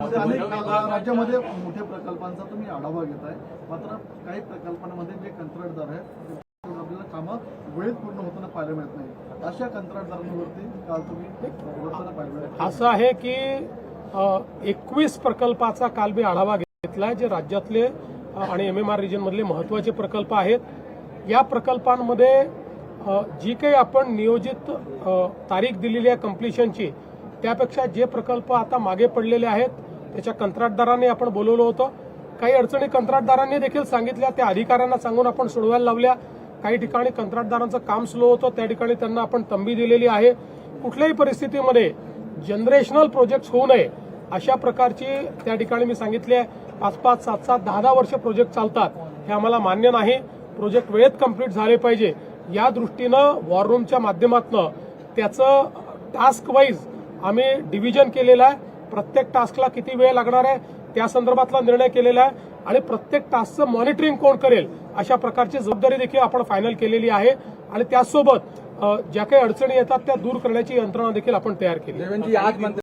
राज्यामध्ये मोठ्या प्रकल्पांचा तुम्ही आढावा घेताय. मात्र काही प्रकल्पांमध्ये जे कंत्राटदार आहेत आपल्याला कामं वेळेत पूर्ण होताना पाहायला मिळत नाही. अशा कंत्राटदारांवरती काल तुम्ही असं आहे की एकवीस प्रकल्पाचा काल मी आढावा घेतलाय जे राज्यातले आणि एम एम आर रिजनमधले महत्त्वाचे प्रकल्प आहेत. या प्रकल्पांमध्ये जी काही आपण नियोजित तारीख दिलेली आहे कम्प्लिशनची त्यापेक्षा जे प्रकल्प आता मागे पडलेले आहेत त्याच्या कंत्राटदारांनी आपण बोलवलं होतं. काही अडचणी कंत्राटदारांनी देखील सांगितल्या. त्या अधिकाऱ्यांना सांगून आपण सोडवायला लावल्या. काही ठिकाणी कंत्राटदारांचं काम स्लो होतं. त्या ठिकाणी त्यांना आपण तंबी दिलेली आहे. कुठल्याही परिस्थितीमध्ये जनरेशनल प्रोजेक्ट होऊ नये अशा प्रकारची त्या ठिकाणी मी सांगितले आहे. पाच पाच सात सात दहा दहा वर्ष प्रोजेक्ट चालतात. हे आम्हाला मान्य नाही. प्रोजेक्ट वेळेत कंप्लीट झाले पाहिजे. या दृष्टीनं वॉर रूमच्या माध्यमातून त्याचं टास्क वाईज आम्ही डिव्हिजन केलेलं आहे. प्रत्येक टास्कला किती वेळ लागणार आहे त्या संदर्भातला निर्णय केलेला आहे आणि प्रत्येक टास्कचं मॉनिटरिंग कोण करेल अशा प्रकारची जबाबदारी देखील आपण फायनल केलेली आहे. आणि त्यासोबत ज्या काही अडचणी येतात त्या दूर करण्याची यंत्रणा देखील आपण तयार केली